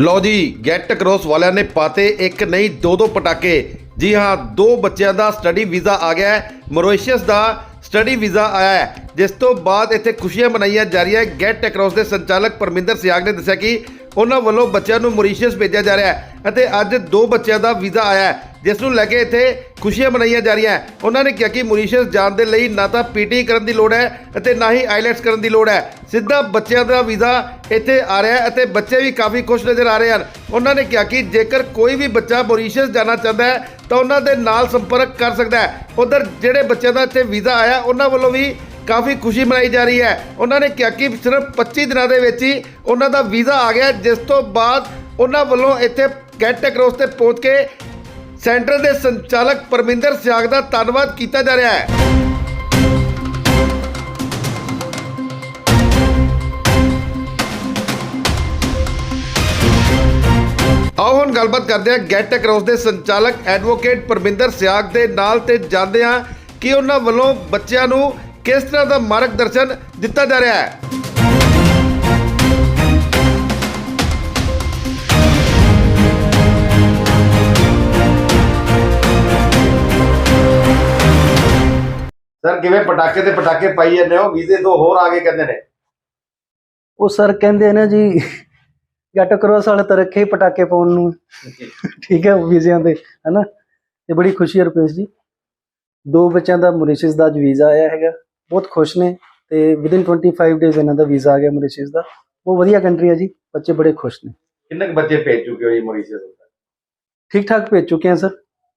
ਲਓ ਜੀ get cross ਵਾਲਿਆਂ ਨੇ ਪਾਤੇ ਇੱਕ ਨਹੀਂ, ਦੋ ਦੋ ਪਟਾਕੇ। ਜੀ ਹਾਂ, ਦੋ ਬੱਚਿਆਂ ਦਾ ਸਟੱਡੀ ਵੀਜ਼ਾ ਆ ਗਿਆ ਹੈ। ਮੋਰੀਸ਼ੀਅਸ ਦਾ ਸਟੱਡੀ ਵੀਜ਼ਾ ਆਇਆ ਹੈ। ਜਿਸ ਤੋਂ ਬਾਅਦ ਇੱਥੇ ਖੁਸ਼ੀਆਂ ਮਨਾਈਆਂ ਜਾ ਰਹੀਆਂ ਗੈਟ ਕ੍ਰੋਸ ਦੇ ਸੰਚਾਲਕ ਪਰਮਿੰਦਰ ਸਿਆਗ ਨੇ ਦੱਸਿਆ ਕਿ ਉਹਨਾਂ ਵੱਲੋਂ ਬੱਚਿਆਂ ਨੂੰ ਮੋਰੀਸ਼ੀਅਸ ਭੇਜਿਆ ਜਾ ਰਿਹਾ ਹੈ ਅਤੇ ਅੱਜ ਦੋ ਬੱਚਿਆਂ ਦਾ ਵੀਜ਼ਾ ਆਇਆ ਹੈ, ਜਿਸ ਨੂੰ ਲੈ ਕੇ ਇੱਥੇ ਖੁਸ਼ੀਆਂ ਮਨਾਈਆਂ ਜਾ ਰਹੀਆਂ ਉਹਨਾਂ ਨੇ ਕਿਹਾ ਕਿ ਮੋਰੀਸ਼ੀਅਸ ਜਾਣ ਦੇ ਲਈ ਨਾ ਤਾਂ ਪੀਟੀ ਕਰਨ ਦੀ ਲੋੜ ਹੈ ਅਤੇ ਨਾ ਹੀ ਆਈਲੈਟਸ ਕਰਨ ਦੀ ਲੋੜ ਹੈ। ਸਿੱਧਾ ਬੱਚਿਆਂ ਦਾ ਵੀਜ਼ਾ ਇੱਥੇ ਆ ਰਿਹਾ ਹੈ ਅਤੇ ਬੱਚੇ ਵੀ ਕਾਫੀ ਖੁਸ਼ ਨਜ਼ਰ ਆ ਰਹੇ ਹਨ। ਉਹਨਾਂ ਨੇ ਕਿਹਾ ਕਿ ਜੇਕਰ ਕੋਈ ਵੀ ਬੱਚਾ ਮੋਰੀਸ਼ੀਅਸ ਜਾਣਾ ਚਾਹੁੰਦਾ ਹੈ, ਤਾਂ ਉਹਨਾਂ ਦੇ ਨਾਲ ਸੰਪਰਕ ਕਰ ਸਕਦਾ ਹੈ। ਉਧਰ ਜਿਹੜੇ ਬੱਚਿਆਂ ਦਾ ਇੱਥੇ ਵੀਜ਼ਾ ਆਇਆ, ਉਹਨਾਂ ਵੱਲੋਂ ਵੀ ਕਾਫੀ ਖੁਸ਼ੀ ਮਨਾਈ ਜਾ ਰਹੀ ਹੈ। ਉਹਨਾਂ ਨੇ ਕਿਹਾ ਕਿ ਸਿਰਫ 25 ਦਿਨਾਂ ਦੇ ਵਿੱਚ ਹੀ ਉਹਨਾਂ ਦਾ ਵੀਜ਼ਾ ਆ ਗਿਆ ਜਿਸ ਤੋਂ ਬਾਅਦ ਉਹਨਾਂ ਵੱਲੋਂ ਇੱਥੇ ਗੈਟ ਅਕਰੋਸ ਤੇ ਪਹੁੰਚ ਕੇ ਸੈਂਟਰ ਦੇ ਸੰਚਾਲਕ ਪਰਮਿੰਦਰ ਸਿਆਗ ਦਾ ਧੰਨਵਾਦ ਕੀਤਾ ਜਾ ਰਿਹਾ ਹੈ। ਆਓ ਹੁਣ ਗੱਲਬਾਤ ਕਰਦੇ ਹਾਂ ਗੈਟ ਅਕਰੋਸ ਦੇ ਸੰਚਾਲਕ ਐਡਵੋਕੇਟ ਪਰਮਿੰਦਰ ਸਿਆਗ ਦੇ ਨਾਲ ਤੇ ਜਾਣਦੇ ਹਾਂ ਕਿ ਉਹਨਾਂ ਵੱਲੋਂ ਬੱਚਿਆਂ ਨੂੰ ਕਿਸ ਤਰ੍ਹਾਂ ਦਾ ਮਾਰਗਦਰਸ਼ਨ ਦਿੱਤਾ ਜਾ ਰਿਹਾ ਹੈ। ਕਿਵੇਂ ਪਟਾਕੇ ਤੇ ਪਟਾਕੇ ਪਾਈ ਜਾਂਦੇ ਹੋ? ਵੀਜ਼ੇ ਤੋਂ ਹੋਰ ਆਗੇ ਕਹਿੰਦੇ ਨੇ। ਉਹ ਸਰ ਕਹਿੰਦੇ ਨੇ ਜੀ ਗੱਟ ਕਰੋਸ ਵਾਲੇ ਤਾਂ ਰੱਖੇ ਹੀ ਪਟਾਕੇ ਪਾਉਣ ਨੂੰ। ਠੀਕ ਹੈ। ਵੀਜ਼ਿਆਂ ਦੇ ਹੈਨਾ? ਤੇ ਬੜੀ ਖੁਸ਼ੀ ਹੈ ਰੁਪੇਸ਼ ਜੀ। ਦੋ ਬੱਚਿਆਂ ਦਾ ਮੋਰੀਸ਼ੀਅਸ ਦਾ ਅੱਜ ਵੀਜ਼ਾ ਆਇਆ ਹੈਗਾ। ਬਹੁਤ ਖੁਸ਼ ਨੇ ਤੇ ਵਿਦਿਨ 25 ਡੇਜ਼ ਇਹਨਾਂ ਦਾ ਵੀਜ਼ਾ ਆ ਗਿਆ ਮੋਰੀਸ਼ੀਅਸ ਦਾ। ਬਹੁਤ ਵਧੀਆ ਕੰਟਰੀ ਹੈ ਜੀ ਬੱਚੇ ਬੜੇ ਖੁਸ਼ ਨੇ। ਕਿੰਨੇ ਕੁ ਬੱਚੇ ਭੇਜ ਚੁੱਕੇ ਹੋ ਜੀ ਮੋਰੀਸ਼ੀਅਸ ਠੀਕ ਠਾਕ ਭੇਜ ਚੁੱਕੇ ਹਾਂ ਸਰ।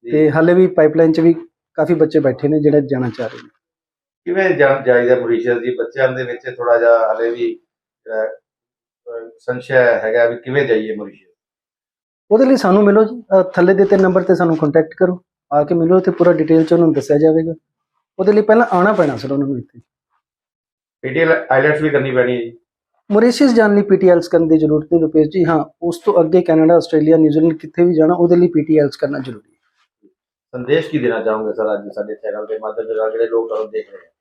ਤੇ ਹਾਲੇ ਵੀ ਪਾਈਪਲਾਈਨ 'ਚ ਵੀ ਕਾਫੀ ਬੱਚੇ ਬੈਠੇ ਨੇ ਜਿਹੜੇ ਜਾਣਾ ਚਾਹ ਰਹੇ ਨੇ। ਕਿਵੇਂ ਜਾਣ ਜਾਈਦਾ ਮੋਰੀਸ਼ੀਅਸ ਜੀ? ਬੱਚਿਆਂ ਦੇ ਵਿੱਚ ਥੋੜਾ ਜਿਹਾ ਹਲੇ ਵੀ ਸੰਸ਼ੈ ਹੈਗਾ ਵੀ ਕਿਵੇਂ ਜਾਈਏ ਮੋਰੀਸ਼ੀਅਸ? ਉਹਦੇ ਲਈ ਸਾਨੂੰ ਮਿਲੋ ਜੀ। ਅਹ ਥੱਲੇ ਦਿੱਤੇ ਨੰਬਰ ਤੇ ਸਾਨੂੰ ਕੰਟੈਕਟ ਕਰੋ। ਆ ਕੇ ਮਿਲੋ ਤੇ ਪੂਰਾ ਡਿਟੇਲ 'ਚ ਉਹਨਾਂ ਨੂੰ ਦੱਸਿਆ ਜਾਵੇਗਾ। ਉਹਦੇ ਲਈ ਪਹਿਲਾਂ ਆਉਣਾ ਪੈਣਾ ਸਰ ਉਹਨਾਂ ਨੂੰ ਇੱਥੇ। ਪੀਟੀ ਆਈਲੈਟਸ ਵੀ ਕਰਨੀ ਪੈਣੀ ਹੈ ਜੀ? ਮੋਰੀਸ਼ੀਅਸ ਜਾਣ ਲਈ ਪੀਟੀਐਲਸ ਕਰਨ ਦੀ ਜ਼ਰੂਰਤ ਨਹੀਂ ਰੁਪੇਸ਼ ਜੀ। ਹਾਂ ਉਸ ਤੋਂ ਅੱਗੇ ਕੈਨੇਡਾ ਆਸਟ੍ਰੇਲੀਆ ਨਿਊਜ਼ੀਲੈਂਡ ਕਿੱਥੇ ਵੀ ਜਾਣਾ ਉਹਦੇ ਲਈ ਪੀਟੀਐਲਸ ਕਰਨਾ ਜ਼ਰੂਰੀ ਹੈ। ਸੰਦੇਸ਼ ਕੀ ਦੇਣਾ ਚਾਹੋਗੇ ਸਰ ਅੱਜ ਸਾਡੇ ਚੈਨਲ ਦੇ ਮਾਧਿਅਮ ਦੇ ਨਾਲ ਜਿਹੜੇ ਲੋਕ ਤੁਹਾਨੂੰ ਦੇਖ ਰਹੇ ਹਨ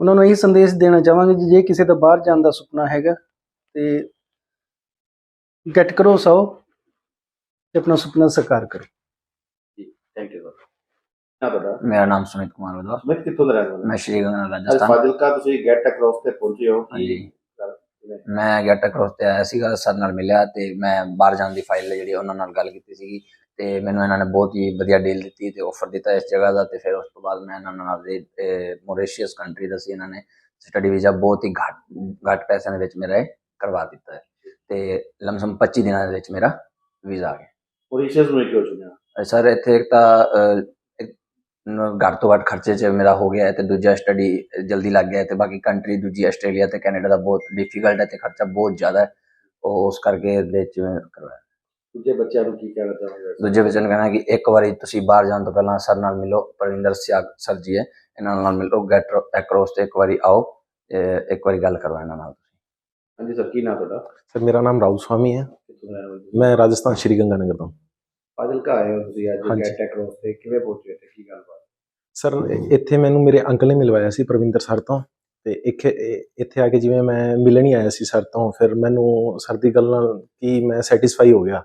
ਉਹਨਾਂ ਨੂੰ ਇਹੀ ਸੰਦੇਸ਼ ਦੇਣਾ ਚਾਹਾਂਗੇ ਜੀ ਜੇ ਕਿਸੇ ਦਾ ਬਾਹਰ ਜਾਣ ਦਾ ਸੁਪਨਾ ਹੈਗਾ ਤੇ ਗੈਟ ਕਰੋ ਸੋ ਤੇ ਆਪਣਾ ਸੁਪਨਾ ਸਾਕਾਰ ਕਰੋ। ਥੈਂਕ ਯੂ ਸਰ ਨਾ ਬਤਾ ਮੇਰਾ ਨਾਮ ਸੁਮਿਤ ਕੁਮਾਰ ਵਦਵਾ ਮੈਂ ਕਿੱਥੋਂ ਦਾ ਰਹਿਣ ਵਾਲਾ ਮੈਂ ਸ਼੍ਰੀ ਗੰਗਾ ਅੱਜ ਰਾਜਸਥਾਨ। ਫਾਜ਼ਿਲਕਾ ਤੁਸੀਂ ਗੈਟ ਅਕ੍ਰੋਸ ਤੇ ਪਹੁੰਚੇ ਹੋ। ਕਿਵੇਂ? ਮੈਂ ਗੈਟ ਅਕਰੋਸ ਤੇ ਆਇਆ ਸੀਗਾ ਸਰ ਨਾਲ ਮਿਲਿਆ ਤੇ ਮੈਂ ਬਾਹਰ ਜਾਣ ਦੀ ਫਾਈਲ ਜਿਹੜੀ ਉਹਨਾਂ ਨਾਲ ਗੱਲ ਕੀਤੀ ਸੀਗੀ। ਤੇ ਮੈਨੂੰ ਇਹਨਾਂ ਨੇ ਬਹੁਤ ਹੀ ਵਧੀਆ ਡੀਲ ਦਿੱਤੀ ਤੇ ਆਫਰ ਦਿੱਤਾ ਇਸ ਜਗ੍ਹਾ ਦਾ ਤੇ ਫਿਰ ਉਸ ਤੋਂ ਬਾਅਦ ਮੈਂ ਇਹਨਾਂ ਨਾਲ ਦੇ ਮੋਰੀਸ਼ੀਅਸ ਕੰਟਰੀ ਦਾ ਸੀ ਇਹਨਾਂ ਨੇ ਸਟੱਡੀ ਵੀਜ਼ਾ ਬਹੁਤ ਹੀ ਘੱਟ ਘੱਟ ਪੈਸਿਆਂ ਦੇ ਵਿੱਚ ਮੇਰਾ ਇਹ ਕਰਵਾ ਦਿੱਤਾ ਹੈ ਤੇ ਲਮਸਮ 25 ਦਿਨਾਂ ਦੇ ਵਿੱਚ ਮੇਰਾ ਵੀਜ਼ਾ ਆ ਗਿਆ। ਮੋਰੀਸ਼ੀਅਸ ਨੂੰ ਕਿਉਂ ਚੁਣਿਆ ਸਰ ਇੱਥੇ ਇੱਕ ਤਾਂ ਘੱਟ ਤੋਂ ਘੱਟ ਖਰਚੇ 'ਚ ਮੇਰਾ ਹੋ ਗਿਆ ਤੇ ਦੂਜਾ ਸਟੱਡੀ ਜਲਦੀ ਲੱਗ ਗਿਆ ਤੇ ਬਾਕੀ ਕੰਟਰੀ ਦੂਜੀ ਆਸਟ੍ਰੇਲੀਆ ਤੇ ਕੈਨੇਡਾ ਦਾ ਬਹੁਤ ਡਿਫਿਕਲਟ ਹੈ ਤੇ ਖਰਚਾ ਬਹੁਤ ਜ਼ਿਆਦਾ ਹੈ। ਉਹ ਉਸ ਕਰਕੇ ਇਹਦੇ 'ਚ ਕਰਵਾਇਆ। ਦੂਜੇ ਬੱਚਿਆਂ ਨੂੰ ਕੀ ਕਹਿਣਾ ਚਾਹੋਗੇ? ਦੂਜੇ ਬੱਚੇ ਨੂੰ ਕਹਿਣਾ ਕਿ ਇੱਕ ਵਾਰੀ ਤੁਸੀਂ ਬਾਹਰ ਜਾਣ ਤੋਂ ਪਹਿਲਾਂ ਸਰ ਨਾਲ ਮਿਲੋ ਪਰਵਿੰਦਰ ਸਿਆਗ ਸਰ ਜੀ ਹੈ ਇਹਨਾਂ ਨਾਲ ਮਿਲੋ ਗੈਟ ਐਕਰੋਸ ਤੇ ਇੱਕ ਵਾਰੀ ਆਓ ਇੱਕ ਵਾਰੀ ਗੱਲ ਕਰਵਾ ਇਹਨਾਂ ਨਾਲ ਤੁਸੀਂ। ਹਾਂਜੀ ਸਰ ਕੀ ਨਾਮ ਤੁਹਾਡਾ? ਸਰ ਮੇਰਾ ਨਾਮ ਰਾਹੁਲ ਸਵਾਮੀ ਹੈ? ਮੈਂ ਰਾਜਸਥਾਨ ਸ਼੍ਰੀ ਗੰਗਾਨਗਰ ਤੋਂ। ਫਾਜ਼ਿਲਕਾ ਆਏ ਹੋ ਤੁਸੀਂ ਅੱਜ। ਗੈਟ ਅਕ੍ਰੋਸ ਤੇ ਕਿਵੇਂ ਪਹੁੰਚੇ ਤੇ ਕੀ ਗੱਲਬਾਤ? ਸਰ ਇੱਥੇ ਮੈਨੂੰ ਮੇਰੇ ਅੰਕਲ ਨੇ ਮਿਲਵਾਇਆ ਸੀ ਪ੍ਰਵਿੰਦਰ ਸਰ ਤੋਂ। ਤੇ ਇਹ- ਇੱਥੇ ਆ ਕੇ ਜਿਵੇਂ ਮੈਂ ਮਿਲਣ ਹੀ ਆਇਆ ਸੀ ਸਰ ਤੋਂ ਫਿਰ ਮੈਨੂੰ ਸਰ ਦੀ ਗੱਲ ਨਾਲ ਕਿ ਮੈਂ ਸੈਟੀਸਫਾਈ ਹੋ ਗਿਆ।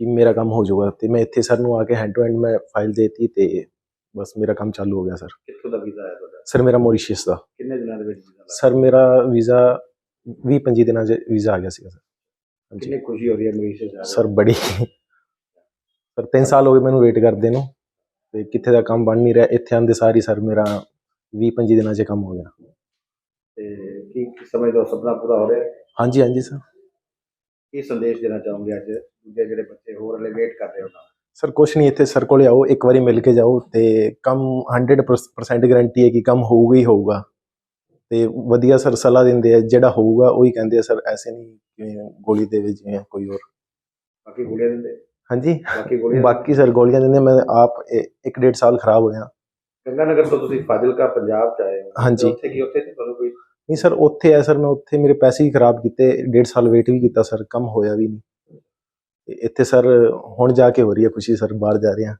ਕਿ ਮੇਰਾ ਕੰਮ ਹੋ ਜਾਊਗਾ ਤੇ ਮੈਂ ਇੱਥੇ ਸਰ ਨੂੰ ਆ ਕੇ ਹੈਂਡ ਟੂ ਹੈਂਡ ਮੈਂ ਫਾਈਲ ਦੇਤੀ ਤੇ ਬਸ ਮੇਰਾ ਕੰਮ ਚਾਲੂ ਹੋ ਗਿਆ ਸਰ। ਕਿੱਥੋਂ ਦਾ ਵੀਜ਼ਾ ਆਇਆ ਤੁਹਾਡਾ? ਸਰ ਮੇਰਾ ਮੌਰੀਸ਼ੀਅਸ ਦਾ। ਕਿੰਨੇ ਦਿਨਾਂ ਦੇ ਵਿੱਚ ਵੀਜ਼ਾ ਸਰ ਮੇਰਾ ਵੀਜ਼ਾ 20 25 ਦਿਨਾਂ 'ਚ ਵੀਜ਼ਾ ਆ ਗਿਆ ਸੀਗਾ ਸਰ। ਕਿੰਨੀ ਖੁਸ਼ੀ ਹੋ ਰਹੀ ਹੈ ਮੋਰੀਸ਼ੀਅਸ ਸਰ ਬੜੀ। ਸਰ 3 ਸਾਲ ਹੋ ਗਏ ਮੈਨੂੰ ਵੇਟ ਕਰਦੇ ਨੂੰ ਤੇ ਕਿੱਥੇ ਦਾ ਕੰਮ ਬਣ ਨਹੀਂ ਰਿਹਾ ਇੱਥੇ ਆਂਦੇ ਸਾਰੀ ਸਰ ਮੇਰਾ 20 25 ਦਿਨਾਂ 'ਚ ਕੰਮ ਹੋ ਗਿਆ। ਤੇ ਕੀ ਸਮਝਦੇ ਸੁਪਨਾ ਪੂਰਾ ਹੋ ਰਿਹਾ? ਹਾਂਜੀ ਹਾਂਜੀ ਸਰ। ਕੀ ਸੰਦੇਸ਼ ਦੇਣਾ ਚਾਹੋਗੇ ਅੱਜ? ਦੂਜੇ ਜਿਹੜੇ ਬੱਚੇ ਹੋਰ ਹਲੇ ਵੇਟ ਕਰ ਰਹੇ ਹੋ ਸਰ ਕੁਛ ਨਹੀਂ ਇੱਥੇ ਸਰ ਕੋਲੇ ਆਓ ਇੱਕ ਵਾਰੀ ਮਿਲ ਕੇ ਜਾਓ ਤੇ ਕੰਮ 100% ਗਾਰੰਟੀ ਹੈ ਕਿ ਕੰਮ ਹੋਊਗਾ ਹੀ ਹੋਊਗਾ। ਤੇ ਵਧੀਆ ਸਰ ਸਲਾਹ ਦਿੰਦੇ ਆ ਜਿਹੜਾ ਹੋਊਗਾ ਉਹੀ ਕਹਿੰਦੇ ਆ ਸਰ ਐਸੇ ਨਹੀਂ ਕਿਵੇਂ ਗੋਲੀ ਦੇ ਵਿੱਚ ਜਿਵੇਂ ਕੋਈ ਹੋਰ। ਬਾਕੀ ਗੋਲੀਆਂ ਦਿੰਦੇ? ਹਾਂਜੀ। ਬਾਕੀ ਗੋਲੀਆਂ? ਬਾਕੀ ਸਰ ਗੋਲੀਆਂ ਦਿੰਦੇ ਮੈਂ ਆਪ ਇਹ ਇੱਕ ਡੇਢ ਸਾਲ ਖਰਾਬ ਹੋਇਆ। ਗੰਗਾ ਨਗਰ ਤੋਂ ਤੁਸੀਂ ਫਾਜ਼ਿਲਕਾ ਪੰਜਾਬ ਚ ਆਏ ਹੋ। ਹਾਂਜੀ। ਉੱਥੇ ਕੀ ਉੱਥੇ ਤੁਹਾਨੂੰ ਕੋਈ ਨਹੀਂ ਸਰ, ਉੱਥੇ ਆ ਸਰ, ਮੈਂ ਉੱਥੇ ਮੇਰੇ ਪੈਸੇ ਹੀ ਖਰਾਬ ਕੀਤੇ, ਡੇਢ ਸਾਲ ਵੇਟ ਵੀ ਕੀਤਾ ਸਰ, ਕੰਮ ਹੋਇਆ ਵੀ ਨਹੀਂ। ਇੱਥੇ ਸਰ, ਹੁਣ ਜਾ ਕੇ ਹੋ ਰਹੀ ਹੈ ਖੁਸ਼ੀ ਸਰ, ਬਾਹਰ ਜਾ ਰਹੇ ਹਾਂ।